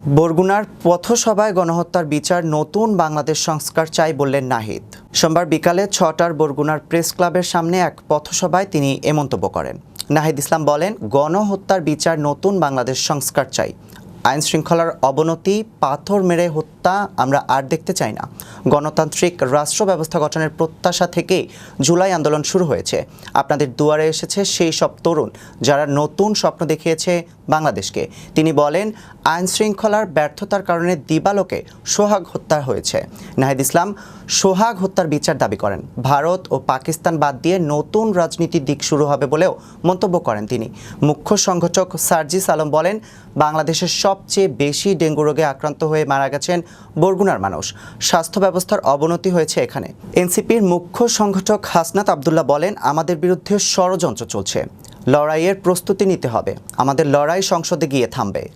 বরগুনার পথসভায় গণহত্যার বিচার নতুন বাংলাদেশ সংস্কার চাই বললেন নাহিদ। সোমবার বিকালে ছটার বরগুনার প্রেস ক্লাবের সামনে এক পথসভায় তিনি এ মন্তব্য করেন। নাহিদ ইসলাম বলেন, গণহত্যার বিচার নতুন বাংলাদেশ সংস্কার চাই। আইন শৃঙ্খলার অবনতি, পাথর মেরে হত্যা আমরা আর দেখতে চাই না। গণতান্ত্রিক রাষ্ট্র ব্যবস্থা গঠনের প্রত্যাশা থেকে জুলাই আন্দোলন শুরু হয়েছে। আপনাদের দুয়ারে এসেছে সেই সব তরুণ যারা নতুন স্বপ্ন দেখিয়েছে বাংলাদেশকে। তিনি বলেন আইন শৃঙ্খলার ব্যর্থতার কারণে দিবালোকে সোহাগ হত্যা হয়েছে। নাহিদ ইসলাম, সোহাগ হত্যার বিচার দাবি করেন। ভারত ও পাকিস্তান বাদ দিয়ে নতুন রাজনীতির দিক শুরু হবে বলেও মন্তব্য করেন তিনি। মুখ্য সংগঠক সার্জিস আলম বলেন, বাংলাদেশের সবচেয়ে বেশি ডেঙ্গু রোগে আক্রান্ত হয়ে মারা গেছেন বরগুনার মানুষ। স্বাস্থ্য ব্যবস্থার অবনতি হয়েছে এখানে। এনসিপির মুখ্য সংগঠক হাসনাত আবদুল্লাহ বলেন, আমাদের বিরুদ্ধে ষড়যন্ত্র চলছে। লড়াইয়ের প্রস্তুতি নিতে হবে। আমাদের লড়াই সংসদে গিয়ে থামবে।